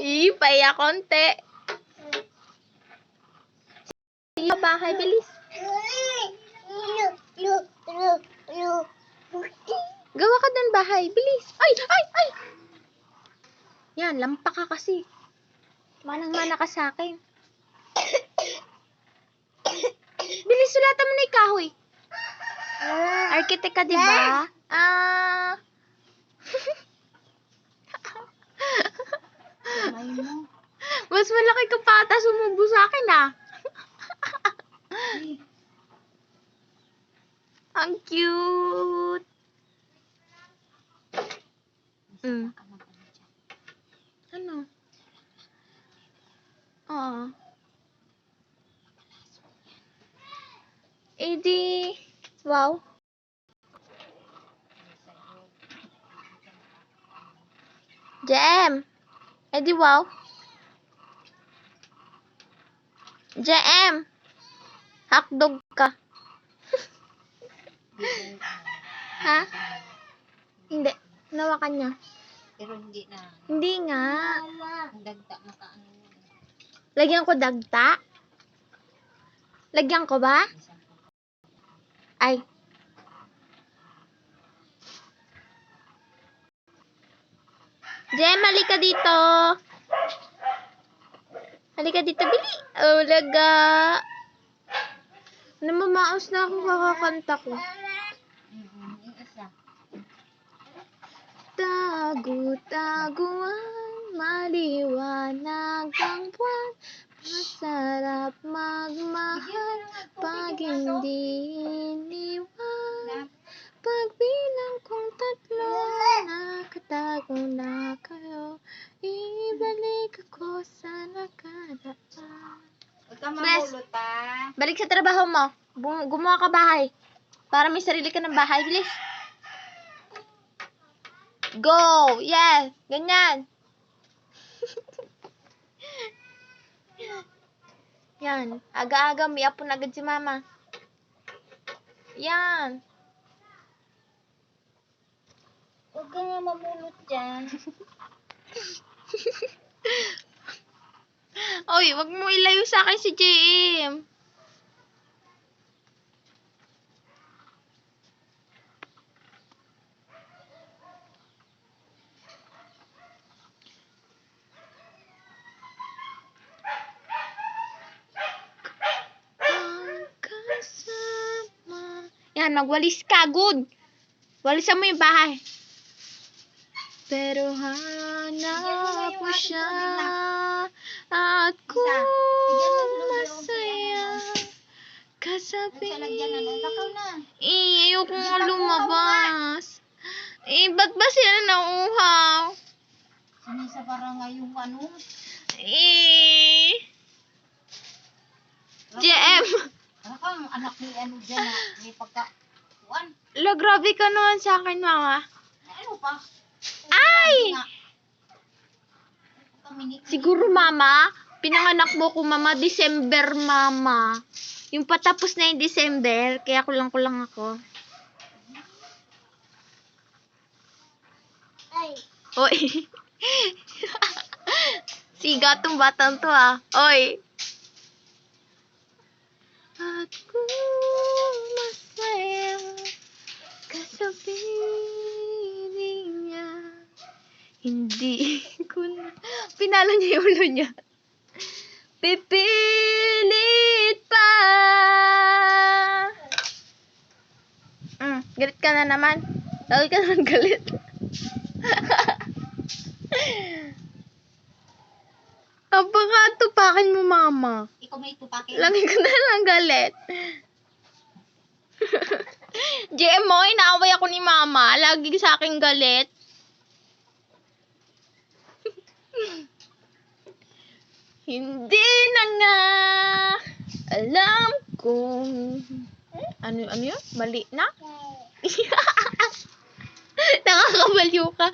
Ih, paya konti. Iya, bahay, bilis. Gawa ka dun bahay, bilis. Ay, ay, ay! Yan, lampa ka kasi. Manang-mana ka sa akin. Bilis, sulatan mo na ikahoy. Architect ka, di ba? Ah. Mas malaki ka pa ata sumubo sa akin, ah. Ang cute. Mm. Ano? Oo. Eh di, wow. Jam. Eh di, wow. JM. Hotdog ka. ha? Hindi. Nawakan niya. Pero hindi na. Hindi nga. Ang dagda makaano mo. Lagyan ko dagta. Lagyan ko ba? Ay. Jem, halika dito. Halika dito, Bili. Oh, laga. Namamaos na ako kakakanta ko. Tagu-taguan, maliwanag ang buwan. Masarap magmahal pag hindi iniwan. Pagbilang kong tatlo, nakatago na kayo. Ibalik ako sa nakaraan. Huwag ka Stress. mamulot. Balik sa trabaho mo. Gumawa ka bahay. Para may sarili ka ng bahay. Bilis. Go! Yes! Ganyan. Yan. Aga-aga, may apon agad si mama. Yan. Huwag ka nga mamulot dyan. Oy, wag mo ilayo sa akin si JM. Yan, magwalis ka. Good. Walisan mo yung bahay. Pero hanap mo siya at kung masaya kasabi eh, ayoko nga lumabas. Eh, ba't ba sila nauuhaw? Sinisa para nga yung ano. Eh, JM, Para kang anak ni ano dyan na may pagka... La grabe ka naman sa akin, mama. Ano pa? Ay! Siguro, mama, pinanganak mo ko, mama, December, mama. Yung patapos na yung December, kaya kulang-kulang ako. Ay. Oy. Siga tong batang to ah. Oy. Kung masaya kasabihin hindi ko na... Pinalo niya yung ulo niya. Pipilit pa. Mm, galit ka na naman. Lagi ka naman galit. Abang tupakin mo, mama. Ikaw may tupakin. Lagi ko na lang galit. JM mo, inaaway ako ni mama. Lagi sa akin galit. Hindi na nga alam kung ano ano yun? Mali na? Nakakabaliw ka.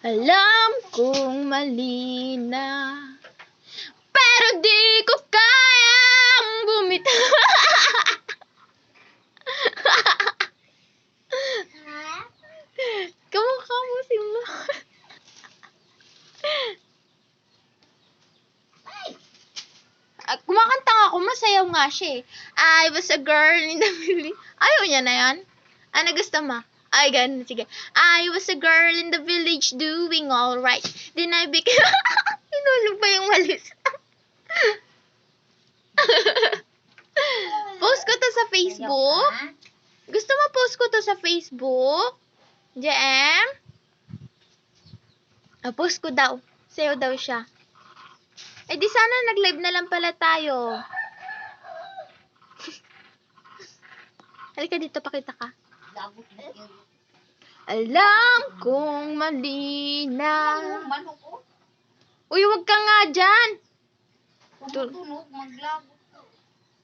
Alam kong mali na Pero di ko kayang bumitaw nga siya eh. I was a girl in the village. Ayaw niya na yan. Ano gusto mo? Ay, ganun. Sige. I was a girl in the village doing alright. Then I became... Hinulog pa yung walis. post ko to sa Facebook. Gusto mo post ko to sa Facebook? JM? Ah, post ko daw. Sayo daw siya. Eh di sana nag-live na lang pala tayo. Halika dito, pakita ka. Alam kong mali na. Ko. Uy, wag ka nga dyan. Tumutunog, maglabot.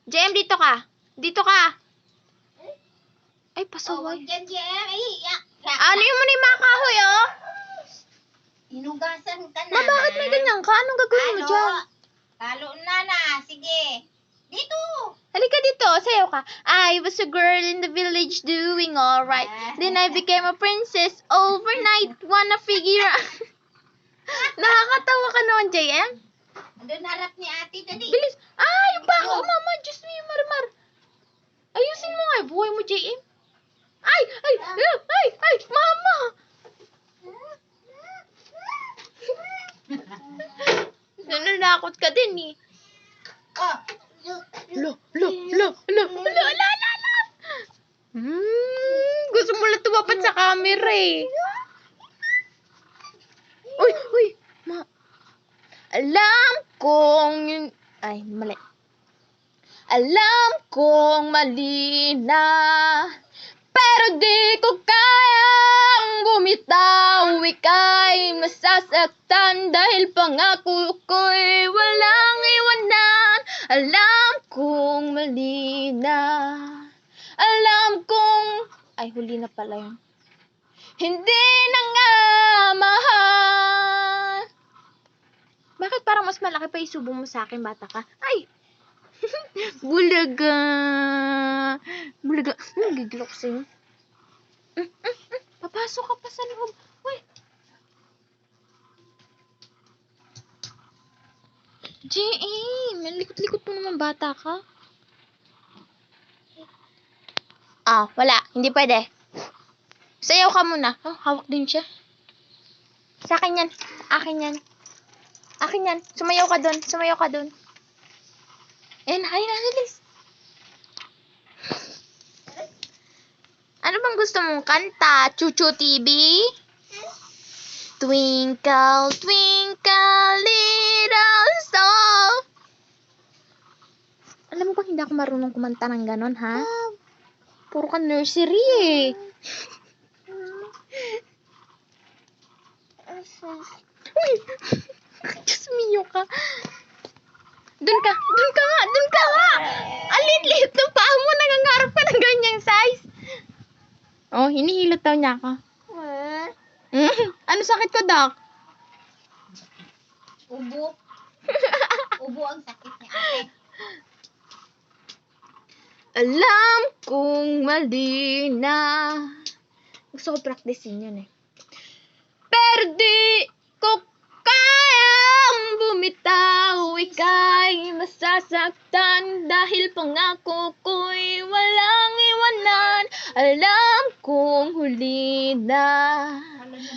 JM, dito ka. Dito ka. Ay, Oh, pasaway. Ay. Ano yung muna yung mga kahoy, oh? Inugasan ka na. Ma, bakit may ganyan ka? Anong gagawin mo dyan? Talo na na. Sige. Dito. Halika dito, sayo ka. I was a girl in the village doing alright. Then I became a princess overnight. Wanna figure out. Nakakatawa ka naman, JM. Andun harap ni ate. Dali. Bilis. Ah, yung bako, mama. Diyos mo yung marmar. Ayusin mo nga buhay mo, JM. Ay, ay, ay, ay, ay, mama. Nananakot ka din eh. Oh. Lo, lo, lo, lo, lo, la, la, la. Hmm, gusto mo lang tumapat sa camera eh. Uy, uy, ma. Alam kong yun, ay, mali. Alam kong mali na, pero di ko kayang bumitaw. Ika'y masasaktan dahil pangako ko'y walang mali na, alam kong, ay huli na pala yun. Hindi na nga mahal. Bakit parang mas malaki pa yung subo mo sa akin, bata ka? Ay! Bulaga! Bulaga. Hmm, gigilok sa'yo. Mm, mm, mm. Papasok ka pa sa loob. Uy! J.A. May likot-likot mo naman bata ka. Ah, wala. Hindi pwede. Sayaw ka muna. Oh, hawak din siya. Sa akin yan. Akin yan. Akin yan. Sumayaw ka dun. Sumayaw ka dun. Ayan, ayun na, bilis. Ano bang gusto mong kanta? Chuchu TV? Twinkle, twinkle, little star. Alam mo ba hindi ako marunong kumanta ng ganon, ha? Puro ka nursery, eh. Uy! Diyos mio ka. Dun ka. Dun ka nga. Dun ka nga. Ang lit-lit ng paa mo. Nangangarap ka ng ganyang size. Oh, hinihilot daw niya ako. Mm, ano sakit ko, Doc? Ubo. Ubo ang sakit ni ate. Alam kong mali na. Gusto ko practicein yun eh. Pero di ko kayang bumitaw. Ika'y masasaktan dahil pangako ko'y walang iwanan. Alam kong huli na.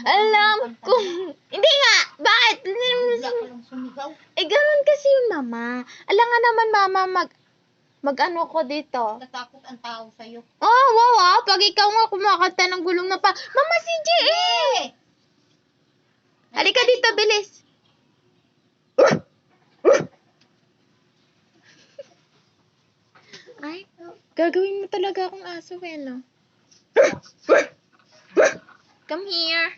Alam kong... Hindi nga! Bakit? Eh, ganun kasi yun, mama. Alam nga naman, mama, mag... Mag-ano ko dito. Natakot ang tao sa'yo. Oh, wow, ah. Pag ikaw nga kumakanta ng gulong na pa. Mama, si J.A. Halika dito, bilis. Ay, gagawin mo talaga akong aso, eh, no? Come here.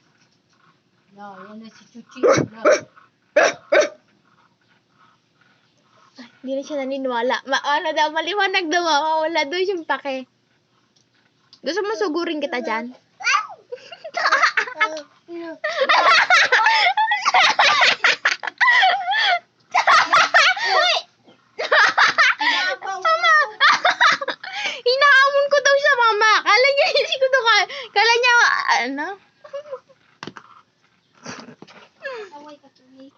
No, yan na si Chuchi. No. Hindi na siya naniniwala. Ma ano daw, maliwanag daw, mama. Wala doon yung pake. Gusto mo sugurin kita dyan? Pinabaw. Mama! Hinahamon ko daw siya, mama. Kala niya, hindi ko daw ka... Kala niya, ano? Away ka tuloy.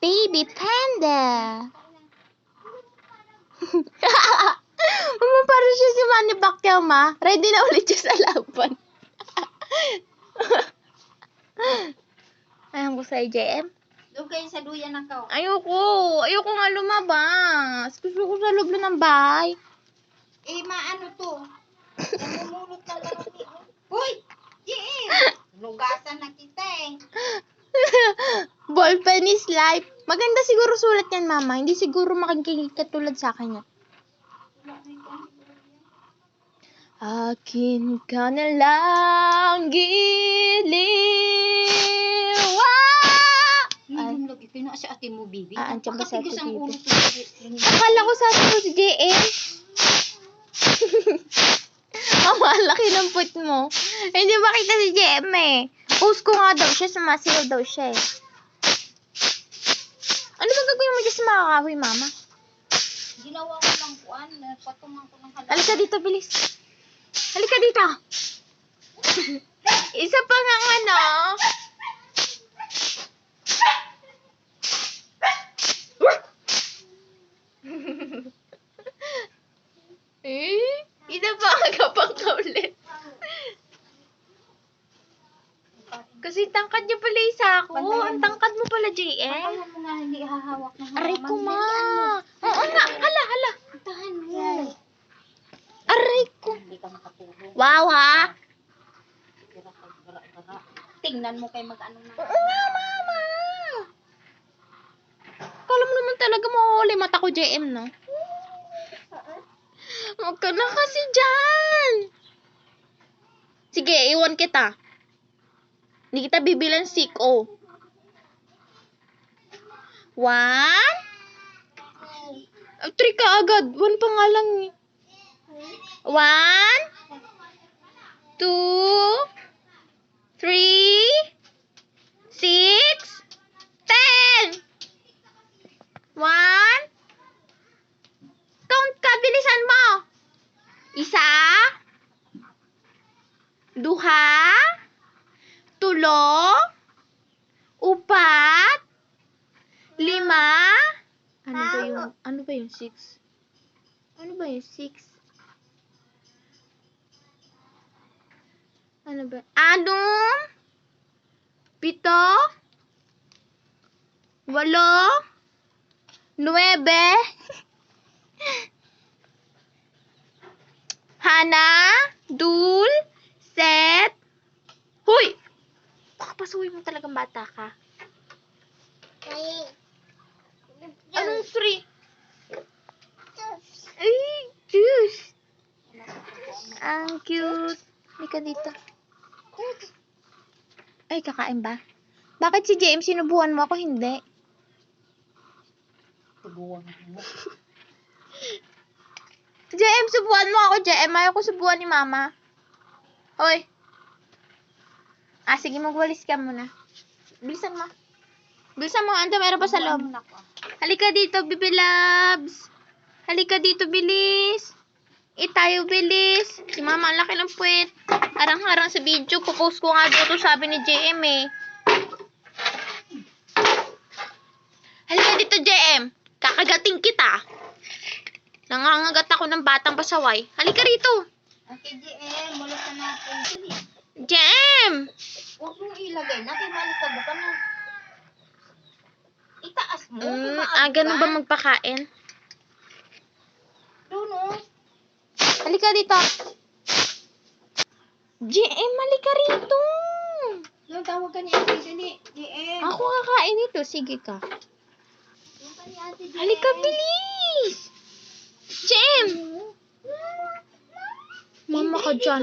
Baby panda. Mama, parang siya si Manny Pacquiao, ma. Ready na ulit siya sa laban. Ayaw ko sa'yo, JM. Doon kayo sa duyan ng kao. Ayoko. Ayoko nga lumabas. Gusto ko sa loob lang ng bahay. Eh, maano to? Namumulot ng marami. Hoy! Jim! Lugasan na kita eh. Ballpen is life. Maganda siguro sulat yan, mama. Hindi siguro makikita katulad sa akin yan. Akin ka na lang giliwa. Ay. Lagi kayo na si ate mo, baby. Ah, andyan ba si Ate ko. Akala ko sa ko si JM. Mama, ang laki ng put mo. Hindi makita si JM eh. Post ko nga daw siya, sumasigaw daw siya eh. Ano ba gagawin mo dyan sa mga kahoy, mama? Ginawa ko ng kuan, patungan ko ng halaman. Halika dito, bilis. Halika dito. Isa pa nga ano. eh? Isa pa kapag ka ulit. Kasi tangkad niya pala isa ako. Ang tangkad mo pala, JM. Akala mo nga hindi hahawak ng. Aray ko, ma. Yan, Oo nga, hala, hala. ano? Tahan mo. Aray ko. Hindi ka makatulog. Wow, ha? Gara ka, gara, gara. Tingnan mo kay mag-ano na. Oo nga, mama. Kala mo naman talaga mahuhuli mata ko, JM, no? Huwag ka na kasi dyan. Sige, iwan kita. Hindi kita bibilang siko. One. Oh, three ka agad. One pa nga lang eh. One. Two. Three. Six. Ten. One. Count ka, bilisan mo. Isa. Duha. Tulo. Upat. Lima. Ano ba yung, ano ba yung six? Ano ba yung six? Ano ba? Anong? Pito? Walo? Nuebe? Hana? Dul? Set? Huy! Pakapasuhin mo talagang bata ka. Anong three? Ay, juice! Ang cute. Halika dito. Ay, kakain ba? Bakit si James sinubuhan mo ako hindi? Tubuhan mo. JM, subuhan mo ako, JM. Ayaw ko subuhan ni Mama. Hoy. Ah, sige, magwalis ka muna. Bilisan mo. Bilisan mo, ando, meron pa sa loob. Halika dito, Bibi Labs. Halika dito, bilis. Eh, tayo, bilis. Si Mama, ang laki ng puwet. Harang-harang sa video. Pupost ko nga dito, sabi ni JM eh. Halika dito, JM. Kakagating kita. Nangangagat ako ng batang pasaway. Halika rito. Okay, GM, mulat na natin. JM! Huwag mong ilagay na, kay malikabo ka na. Itaas mo. Mm, ah, ganun ba ka. magpakain? Doon, oh. Halika dito. JM, halika rito. Yung tawag ka ni Ate Dali. GM. Ako kakain nito. Sige ka. Yung ka ni Ate GM. Halika, bilis! Jem! Mama ka dyan.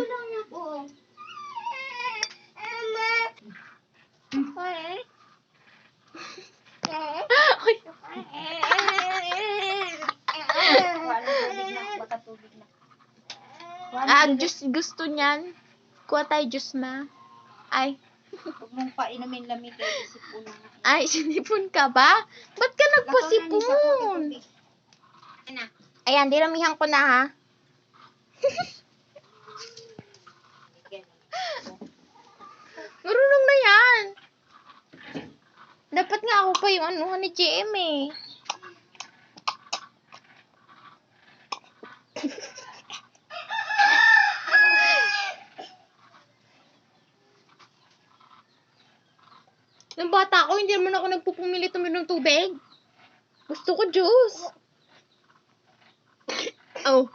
Wala tubig na. Baka tubig na. Ah, juice gusto niyan. Kuha tayo juice, ma. Ay, Huwag mong painumin lamig kay isipon na. ay, sinipon ka ba? Ba't ka nagpasipon? Na. Ayan, dinamihan ko na, ha? Marunong na yan. Dapat nga ako pa yung anuhan ni JM eh. Nung bata ko, hindi naman ako nagpupumili tuminom ng tubig. Gusto ko juice. Oh.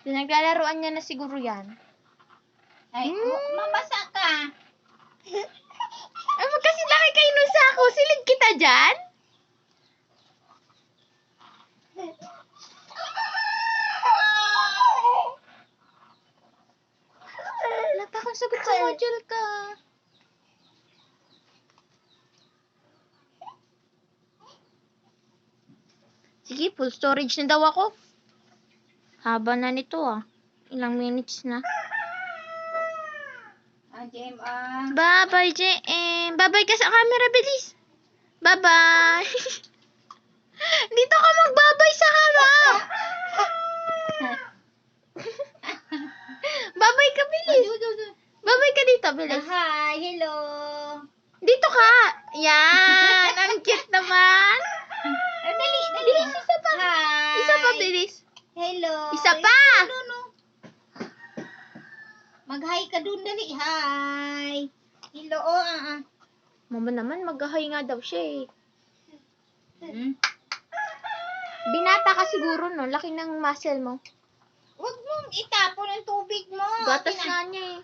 Pinaglalaroan niya na siguro yan. Ay, Hmm. ma- mabasa ka. Ay, kasi laki kayo nun sa ako. Silid kita dyan. Wala pa akong sagot sa module ka. Sige, full storage na daw ako. Haba na nito ah. Ilang minutes na. Ah, ah. Bye-bye, JM. Bye-bye ka sa camera, bilis. Bye-bye. Dito ka magbabay sa harap. Bye-bye ka, bilis. Du. Bye-bye ka dito, bilis. Hi, hello. Dito ka. Yan. Ang cute naman. Dali, dali. Bilis, isa pa. Hi. Isa pa, bilis. Hello. Isa pa. No, no. Mag-hi ka dun, dali. Hi. Hello, oh, ah, ah. Mama naman, mag-hi nga daw siya eh. Hmm? Binata ka siguro, no? Laki ng muscle mo. Huwag mong itapon ang tubig mo. Gatas nga niya eh.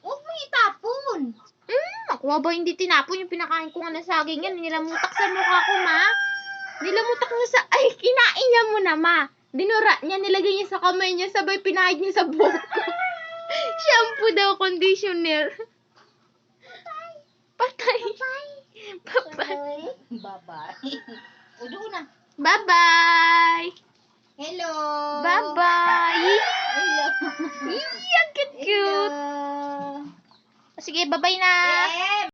Huwag mong itapon. Hmm, ako ba hindi tinapon yung pinakain ko nga ng saging yan. Nilamutak sa mukha ko, ma. Nilamutak niya sa... Ay, kinain niya muna, ma. Dinura niya, nilagay niya sa kamay niya, sabay pinahid niya sa buhok ko. Shampoo daw, conditioner. Patay. Patay. Bye-bye. o, doon na. Bye-bye. Hello. Bye-bye. Hello. Iya, cute, cute. Hello. Sige, bye-bye na. Eh,